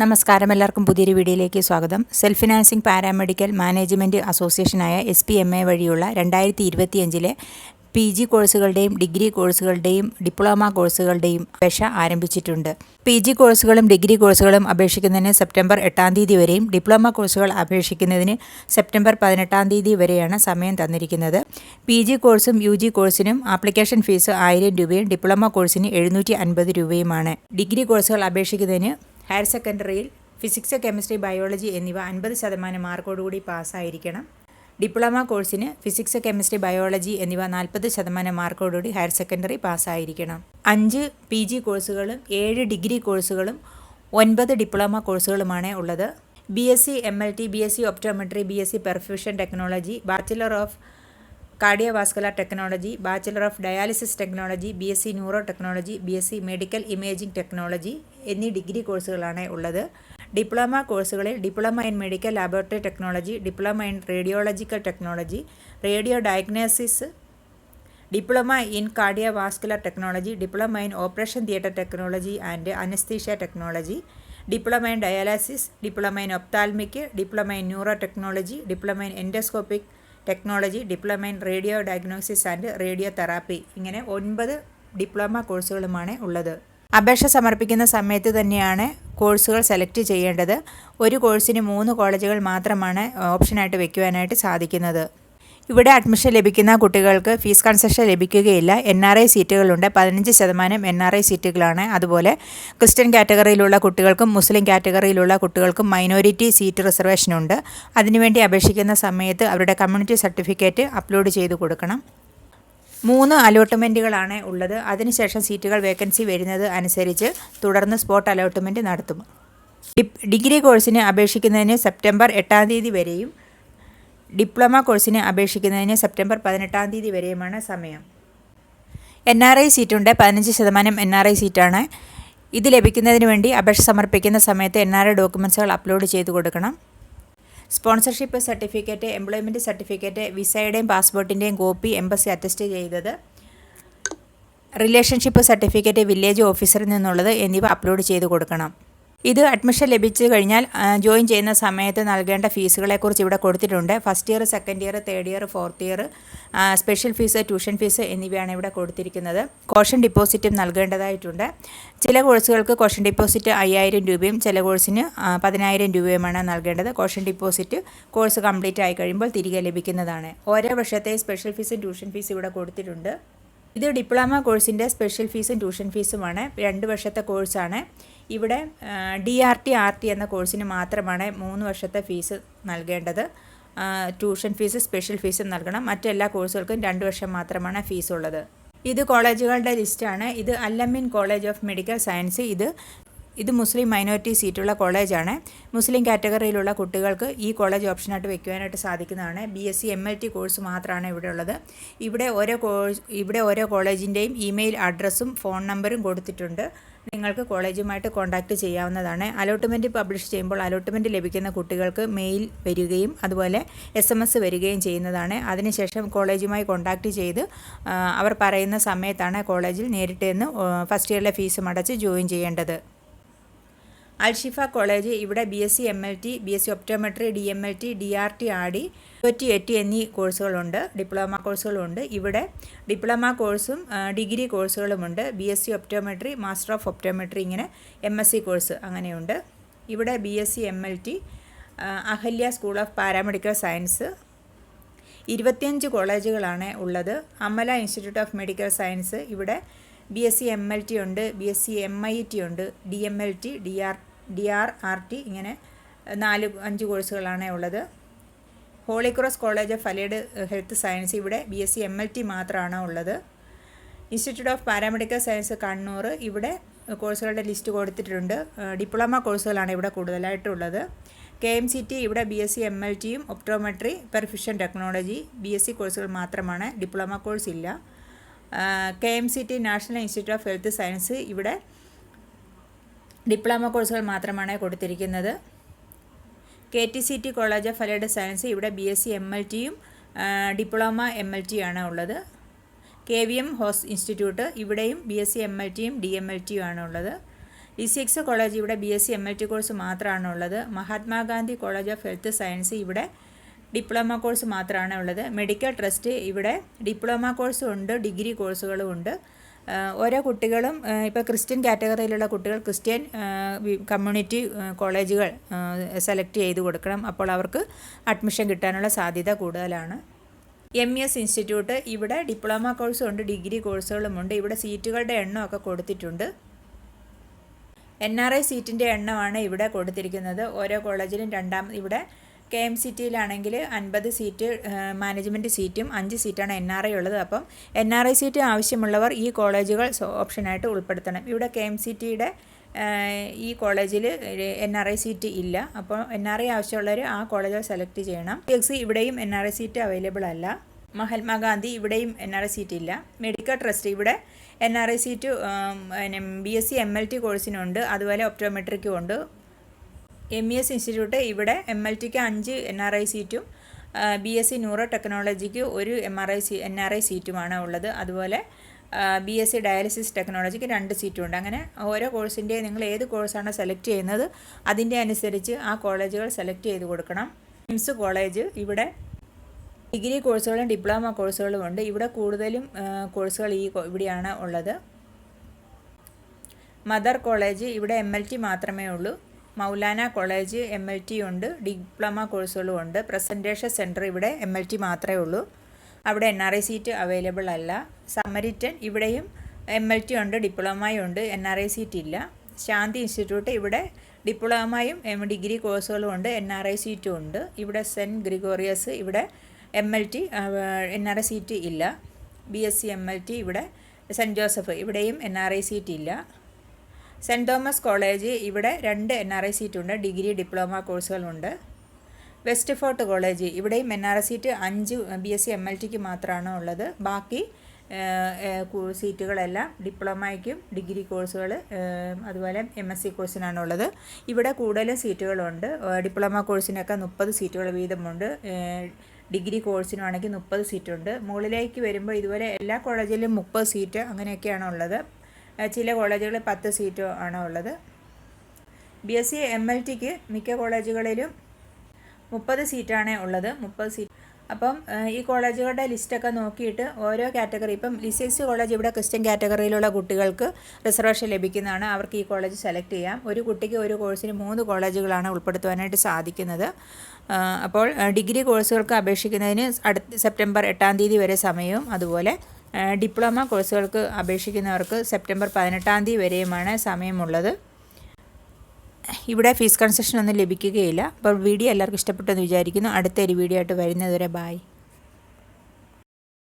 നമസ്കാരം. എല്ലാവർക്കും പുതിയൊരു വീഡിയോയിലേക്ക് സ്വാഗതം. സെൽഫ് ഫിനാൻസിംഗ് പാരാമെഡിക്കൽ മാനേജ്മെന്റ് അസോസിയേഷനായ എസ് പി എം എ വഴിയുള്ള രണ്ടായിരത്തി ഇരുപത്തിയഞ്ചിലെ പി ജി കോഴ്സുകളുടെയും ഡിഗ്രി കോഴ്സുകളുടെയും ഡിപ്ലോമ കോഴ്സുകളുടെയും അപേക്ഷ ആരംഭിച്ചിട്ടുണ്ട്. പി ജി കോഴ്സുകളും ഡിഗ്രി കോഴ്സുകളും അപേക്ഷിക്കുന്നതിന് സെപ്റ്റംബർ എട്ടാം തീയതി വരെയും ഡിപ്ലോമ കോഴ്സുകൾ അപേക്ഷിക്കുന്നതിന് സെപ്റ്റംബർ പതിനെട്ടാം തീയതി വരെയാണ് സമയം തന്നിരിക്കുന്നത്. പി ജി കോഴ്സും യു ജി കോഴ്സിനും ആപ്ലിക്കേഷൻ ഫീസ് ആയിരം രൂപയും ഡിപ്ലോമ കോഴ്സിന് എഴുന്നൂറ്റി അൻപത് രൂപയുമാണ്. ഡിഗ്രി കോഴ്സുകൾ അപേക്ഷിക്കുന്നതിന് ഹയർ സെക്കൻഡറിയിൽ ഫിസിക്സ് കെമിസ്ട്രി ബയോളജി എന്നിവ അൻപത് ശതമാനം മാർക്കോടുകൂടി പാസ്സായിരിക്കണം. ഡിപ്ലോമ കോഴ്സിന് ഫിസിക്സ് കെമിസ്ട്രി ബയോളജി എന്നിവ നാൽപ്പത് ശതമാനം മാർക്കോടുകൂടി ഹയർ സെക്കൻഡറി പാസ്സായിരിക്കണം. അഞ്ച് പി ജി കോഴ്സുകളും ഏഴ് ഡിഗ്രി കോഴ്സുകളും ഒൻപത് ഡിപ്ലോമ കോഴ്സുകളുമാണ് ഉള്ളത്. B S C M L T B S C optometry B S C perfusion technology bachelor of cardiovascular technology bachelor of dialysis technology B S C neuro technology B S C medical imaging technology എന്നീ degree കോഴ്സുകളാണ് ഉള്ളത്. Diploma കോഴ്സുകളിൽ diploma in medical laboratory technology diploma in radiological technology radio diagnosis diploma in cardiovascular technology diploma in operation theatre technology and anaesthesia technology diploma in dialysis diploma in ophthalmic diploma in neuro technology diploma in endoscopic technology diploma in radio diagnosis and radio therapy ഇങ്ങനെ ഒൻപത് diploma കോഴ്സുകളുമാണ് ഉള്ളത്. അപേക്ഷ സമർപ്പിക്കുന്ന സമയത്ത് തന്നെയാണ് കോഴ്സുകൾ select ചെയ്യേണ്ടത്. ഒരു കോഴ്സിന് മൂന്ന് കോളേജുകൾ മാത്രമാണ് ഓപ്ഷനായിട്ട് വെക്കുവാനായിട്ട് സാധിക്കുന്നത്. ഇവിടെ അഡ്മിഷൻ ലഭിക്കുന്ന കുട്ടികൾക്ക് ഫീസ് കൺസെഷൻ ലഭിക്കുകയില്ല. എൻ ആർ ഐ സീറ്റുകളുണ്ട് പതിനഞ്ച് ശതമാനം എൻ ആർ ഐ സീറ്റുകളാണ് അതുപോലെ ക്രിസ്ത്യൻ കാറ്റഗറിയിലുള്ള കുട്ടികൾക്കും മുസ്ലിം കാറ്റഗറിയിലുള്ള കുട്ടികൾക്കും മൈനോറിറ്റി സീറ്റ് റിസർവേഷൻ ഉണ്ട്. അതിനുവേണ്ടി അപേക്ഷിക്കുന്ന സമയത്ത് അവരുടെ കമ്മ്യൂണിറ്റി സർട്ടിഫിക്കറ്റ് അപ്ലോഡ് ചെയ്ത് കൊടുക്കണം. മൂന്ന് അലോട്ട്മെന്റുകളാണ് ഉള്ളത്. അതിനുശേഷം സീറ്റുകൾ വേക്കൻസി വരുന്നത് അനുസരിച്ച് തുടർന്ന് സ്പോട്ട് അലോട്ട്മെന്റ് നടത്തും. ഡിഗ്രി കോഴ്സിന് അപേക്ഷിക്കുന്നതിന് സെപ്റ്റംബർ എട്ടാം തീയതി വരെയും ഡിപ്ലോമ കോഴ്സിന് അപേക്ഷിക്കുന്നതിന് സെപ്റ്റംബർ പതിനെട്ടാം തീയതി വരെയുമാണ് സമയം. എൻ ആർ ഐ സീറ്റുണ്ട്. പതിനഞ്ച് ശതമാനം എൻ ആർ ഐ സീറ്റാണ്. ഇത് ലഭിക്കുന്നതിന് വേണ്ടി അപേക്ഷ സമർപ്പിക്കുന്ന സമയത്ത് എൻ ആർ ഐ ഡോക്യുമെൻസുകൾ അപ്ലോഡ് ചെയ്ത് കൊടുക്കണം. സ്പോൺസർഷിപ്പ് സർട്ടിഫിക്കറ്റ് എംപ്ലോയ്മെന്റ് സർട്ടിഫിക്കറ്റ് വിസയുടെയും പാസ്പോർട്ടിന്റെയും കോപ്പി എംബസി അറ്റസ്റ്റ് ചെയ്തത് റിലേഷൻഷിപ്പ് സർട്ടിഫിക്കറ്റ് വില്ലേജ് ഓഫീസറിൽ നിന്നുള്ളത് എന്നിവ അപ്ലോഡ് ചെയ്ത് കൊടുക്കണം. ഇത് അഡ്മിഷൻ ലഭിച്ചു കഴിഞ്ഞാൽ ജോയിൻ ചെയ്യുന്ന സമയത്ത് നൽകേണ്ട ഫീസുകളെക്കുറിച്ച് ഇവിടെ കൊടുത്തിട്ടുണ്ട്. First year second year third year fourth year special fee tuition fee എന്നിവയാണ് ഇവിടെ കൊടുത്തിരിക്കുന്നത്. കോഷൻ ഡിപ്പോസിറ്റും നൽകേണ്ടതായിട്ടുണ്ട്. ചില കോഴ്സുകൾക്ക് കോഷൻ ഡിപ്പോസിറ്റ് അയ്യായിരം രൂപയും ചില കോഴ്സിന് പതിനായിരം രൂപയുമാണ് നൽകേണ്ടത്. കോഷൻ ഡിപ്പോസിറ്റ് കോഴ്സ് കംപ്ലീറ്റ് ആയി കഴിയുമ്പോൾ തിരികെ ലഭിക്കുന്നതാണ്. ഓരോ വർഷത്തെ സ്പെഷ്യൽ ഫീസും ട്യൂഷൻ ഫീസ് ഇവിടെ കൊടുത്തിട്ടുണ്ട്. ഇത് ഡിപ്ലോമ കോഴ്സിന്റെ സ്പെഷ്യൽ ഫീസും ട്യൂഷൻ ഫീസുമാണ് രണ്ട് വർഷത്തെ കോഴ്സാണ് ഇവിടെ D R T R T എന്ന കോഴ്സിന് മാത്രമാണ് മൂന്ന് വർഷത്തെ ഫീസ് നൽകേണ്ടത്. ട്യൂഷൻ ഫീസ് സ്പെഷ്യൽ ഫീസും നൽകണം. മറ്റെല്ലാ കോഴ്സുകൾക്കും രണ്ട് വർഷം മാത്രമാണ് ഫീസ് ഉള്ളത് ഇത് കോളേജുകളുടെ ലിസ്റ്റാണ്. ഇത് Al-Ameen college of medical science. ഇത് ഇത് മുസ്ലിം മൈനോറിറ്റി സീറ്റുള്ള കോളേജാണ്. മുസ്ലിം കാറ്റഗറിയിലുള്ള കുട്ടികൾക്ക് ഈ കോളേജ് ഓപ്ഷനായിട്ട് വെക്കുവാനായിട്ട് സാധിക്കുന്നതാണ്. B S C M L T course മാത്രമാണ് ഇവിടെ ഉള്ളത് ഇവിടെ ഓരോ കോഴ്സ് ഇവിടെ ഓരോ കോളേജിന്റെയും ഇമെയിൽ അഡ്രസ്സും ഫോൺ നമ്പറും കൊടുത്തിട്ടുണ്ട്. നിങ്ങൾക്ക് കോളേജുമായിട്ട് കോൺടാക്റ്റ് ചെയ്യാവുന്നതാണ്. അലോട്ട്മെന്റ് പബ്ലിഷ് ചെയ്യുമ്പോൾ അലോട്ട്മെന്റ് ലഭിക്കുന്ന കുട്ടികൾക്ക് മെയിൽ വരികയും അതുപോലെ എസ് എം എസ് വരികയും ചെയ്യുന്നതാണ്. അതിനുശേഷം കോളേജുമായി കോൺടാക്റ്റ് ചെയ്ത് അവർ പറയുന്ന സമയത്താണ് കോളേജിൽ നേരിട്ട് നിന്ന് ഫസ്റ്റ് ഇയറിലെ ഫീസും അടച്ച് ജോയിൻ ചെയ്യേണ്ടത്. അൽഷിഫ കോളേജ് ഇവിടെ B S C M L T B S C optometry D M L T D R T R D T at എന്നീ കോഴ്സുകളുണ്ട്. ഡിപ്ലോമ കോഴ്സുകളുണ്ട്. ഇവിടെ ഡിപ്ലോമ കോഴ്സും degree കോഴ്സുകളുമുണ്ട്. B S C optometry master of optometry ഇങ്ങനെ M S C course അങ്ങനെയുണ്ട്. ഇവിടെ B S C M L T Ahalya school of paramedical science. ഇരുപത്തിയഞ്ച് കോളേജുകളാണ് ഉള്ളത്. Amala institute of medical science ഇവിടെ B S C M L T ഉണ്ട്. B S C M I T ഉണ്ട്. D M L T D R D R R T ഇങ്ങനെ നാല് അഞ്ച് കോഴ്സുകളാണ് ഉള്ളത്. Holy cross college of allied health science ഇവിടെ B S C M L T മാത്രമാണ് ഉള്ളത്. Institute of paramedical science Kannur ഇവിടെ കോഴ്സുകളുടെ ലിസ്റ്റ് കൊടുത്തിട്ടുണ്ട്. ഡിപ്ലോമ കോഴ്സുകളാണ് ഇവിടെ കൂടുതലായിട്ടുള്ളത്. കെ എം സി ടി ഇവിടെ B S C M L ടിയും optometry perfusion technology B S C കോഴ്സുകൾ മാത്രമാണ്. ഡിപ്ലോമ കോഴ്സ് ഇല്ല. K M C T national institute of health science ഇവിടെ ഡിപ്ലോമ കോഴ്സുകൾ മാത്രമാണ് കൊടുത്തിരിക്കുന്നത്. K T C T college of allied science ഇവിടെ B S C M L ടിയും diploma M L T ആണ് ഉള്ളത്. കെ വി എം ഹോസ് ഇൻസ്റ്റിറ്റ്യൂട്ട് ഇവിടെയും B S C M L ടിയും ഡി എം എൽ ടിയും ആണ് ഉള്ളത്. ഡി സി എക്സ് കോളേജ് ഇവിടെ B S C M L T course മാത്രമാണ് ഉള്ളത്. Mahatma Gandhi college of health science ഇവിടെ ഡിപ്ലോമ കോഴ്സ് മാത്രമാണ് ഉള്ളത്. മെഡിക്കൽ ട്രസ്റ്റ് ഇവിടെ ഡിപ്ലോമ കോഴ്സും ഉണ്ട് ഡിഗ്രി കോഴ്സുകളും ഉണ്ട്. ഓരോ കുട്ടികളും ഇപ്പോൾ ക്രിസ്ത്യൻ കാറ്റഗറിയിലുള്ള കുട്ടികൾ ക്രിസ്ത്യൻ കമ്മ്യൂണിറ്റി കോളേജുകൾ സെലക്ട് ചെയ്ത് കൊടുക്കണം. അപ്പോൾ അവർക്ക് അഡ്മിഷൻ കിട്ടാനുള്ള സാധ്യത കൂടുതലാണ്. എം എസ് ഇൻസ്റ്റിറ്റ്യൂട്ട് ഇവിടെ ഡിപ്ലോമ കോഴ്സും ഉണ്ട് ഡിഗ്രി കോഴ്സുകളുമുണ്ട് ഇവിടെ സീറ്റുകളുടെ എണ്ണമൊക്കെ കൊടുത്തിട്ടുണ്ട്. എൻ ആർ ഐ സീറ്റിന്റെ എണ്ണമാണ് ഇവിടെ കൊടുത്തിരിക്കുന്നത്. ഓരോ കോളേജിലും രണ്ടാം ഇവിടെ കെ എം സി ടിയിലാണെങ്കിൽ അൻപത് സീറ്റ് മാനേജ്മെന്റ് സീറ്റും അഞ്ച് സീറ്റാണ് എൻ ആർ ഐ ഉള്ളത്. അപ്പം എൻ ആർ ഐ സീറ്റ് ആവശ്യമുള്ളവർ ഈ കോളേജുകൾ ഓപ്ഷനായിട്ട് ഉൾപ്പെടുത്തണം. ഇവിടെ കെ എം സി ടിയുടെ ഈ കോളേജിൽ എൻ ആർ ഐ സീറ്റ് ഇല്ല. അപ്പോൾ എൻ ആർ ഐ ആവശ്യമുള്ളവർ ആ കോളേജ് സെലക്ട് ചെയ്യണം. എക്സ് ഇവിടെയും N R I seat available അല്ല. മഹാത്മാഗാന്ധി ഇവിടെയും എൻ ആർ ഐ സീറ്റ് ഇല്ല. മെഡിക്കൽ ട്രസ്റ്റ് ഇവിടെ N R I seat B S C M L T കോഴ്സിനുണ്ട്. അതുപോലെ ഒപ്റ്റോമെട്രിക്കും ഉണ്ട്. എം ഇ എസ് ഇൻസ്റ്റിറ്റ്യൂട്ട് ഇവിടെ എം എൽ ടിക്ക് അഞ്ച് എൻ ആർ ഐ സീറ്റും ബി എസ് സി ന്യൂറോ ടെക്നോളജിക്ക് ഒരു M R I C N R I സീറ്റുമാണ് ഉള്ളത്. അതുപോലെ ബി എസ് സി ഡയാലിസിസ് ടെക്നോളജിക്ക് രണ്ട് സീറ്റും ഉണ്ട്. അങ്ങനെ ഓരോ കോഴ്സിന്റെ നിങ്ങൾ ഏത് കോഴ്സാണ് സെലക്ട് ചെയ്യുന്നത് അതിന്റെ അനുസരിച്ച് ആ കോളേജുകൾ സെലക്ട് ചെയ്ത് കൊടുക്കണം. മിംസ് കോളേജ് ഇവിടെ ഡിഗ്രി കോഴ്സുകളും ഡിപ്ലോമ കോഴ്സുകളും ഉണ്ട്. ഇവിടെ കൂടുതലും കോഴ്സുകൾ ഈ ഇവിടെയാണ് ഉള്ളത്. മദർ കോളേജ് ഇവിടെ എം എൽ ടി മാത്രമേ ഉള്ളൂ. Maulana college M L T ഉണ്ട് ഡിപ്ലോമ കോഴ്സുകളും ഉണ്ട്. പ്രസന്റേഷൻ സെന്റർ ഇവിടെ എം എൽ ടി മാത്രമേ ഉള്ളൂ. അവിടെ N R I seat available അല്ല. സമരിറ്റൻ ഇവിടെയും എം എൽ ടി ഉണ്ട് ഡിപ്ലോമയും ഉണ്ട് എൻ ആർ ഐ സീറ്റ് ഇല്ല. ശാന്തി ഇൻസ്റ്റിറ്റ്യൂട്ട് ഇവിടെ ഡിപ്ലോമയും എം ഡിഗ്രി കോഴ്സുകളും ഉണ്ട് എൻ ആർ ഐ സീറ്റും ഉണ്ട്. ഇവിടെ സെന്റ് ഗ്രിഗോറിയസ് ഇവിടെ M L T N R I seat ഇല്ല. B S C M L T ഇവിടെ സെന്റ് ജോസഫ് ഇവിടെയും എൻ ആർ ഐ സീറ്റ് ഇല്ല. സെന്റ് തോമസ് കോളേജ് ഇവിടെ രണ്ട് എൻ ആർ ഐ സീറ്റുണ്ട് ഡിഗ്രി ഡിപ്ലോമ കോഴ്സുകളുണ്ട്. വെസ്റ്റ് ഫോർട്ട് കോളേജ് ഇവിടെയും എൻ ആർ ഐ സീറ്റ് അഞ്ച് B S C M L tick മാത്രമാണ് ഉള്ളത്. ബാക്കി സീറ്റുകളെല്ലാം ഡിപ്ലോമയ്ക്കും ഡിഗ്രി കോഴ്സുകൾ അതുപോലെ എം എസ് സി കോഴ്സിനാണ് ഉള്ളത്. ഇവിടെ കൂടുതലും സീറ്റുകളുണ്ട്. ഡിപ്ലോമ കോഴ്സിനൊക്കെ മുപ്പത് സീറ്റുകൾ വീതമുണ്ട്. ഡിഗ്രി കോഴ്സിനാണെങ്കിൽ മുപ്പത് സീറ്റുണ്ട്. മുകളിലേക്ക് വരുമ്പോൾ ഇതുപോലെ എല്ലാ കോളേജിലും മുപ്പത് സീറ്റ് അങ്ങനെയൊക്കെയാണ് ഉള്ളത്. ഏഹ്, ചില കോളേജുകളിൽ പത്ത് സീറ്റോ ആണ് ഉള്ളത്. B S C M L tick മിക്ക കോളേജുകളിലും മുപ്പത് സീറ്റാണ് ഉള്ളത്. മുപ്പത് സീറ്റ് അപ്പം ഈ കോളേജുകളുടെ ലിസ്റ്റൊക്കെ നോക്കിയിട്ട് ഓരോ കാറ്റഗറി ഇപ്പം ലിസെക്സ് കോളേജ് ഇവിടെ ക്രിസ്ത്യൻ കാറ്റഗറിയിലുള്ള കുട്ടികൾക്ക് റിസർവേഷൻ ലഭിക്കുന്നതാണ്. അവർക്ക് ഈ കോളേജ് സെലക്ട് ചെയ്യാം. ഒരു കുട്ടിക്ക് ഒരു കോഴ്സിന് മൂന്ന് കോളേജുകളാണ് ഉൾപ്പെടുത്തുവാനായിട്ട് സാധിക്കുന്നത്. അപ്പോൾ ഡിഗ്രി കോഴ്സുകൾക്ക് അപേക്ഷിക്കുന്നതിന് അടുത്ത സെപ്റ്റംബർ എട്ടാം തീയതി വരെ സമയവും അതുപോലെ ഡിപ്ലോമ കോഴ്സുകൾക്ക് അപേക്ഷിക്കുന്നവർക്ക് സെപ്റ്റംബർ പതിനെട്ടാം തീയതി വരെയുമാണ് സമയമുള്ളത്. ഇവിടെ ഫീസ് കൺസെഷൻ ഒന്നും ലഭിക്കുകയില്ല. അപ്പോൾ വീഡിയോ എല്ലാവർക്കും ഇഷ്ടപ്പെട്ടെന്ന് വിചാരിക്കുന്നു. അടുത്തൊരു വീഡിയോ ആയിട്ട് വരുന്നതുവരെ ബായ്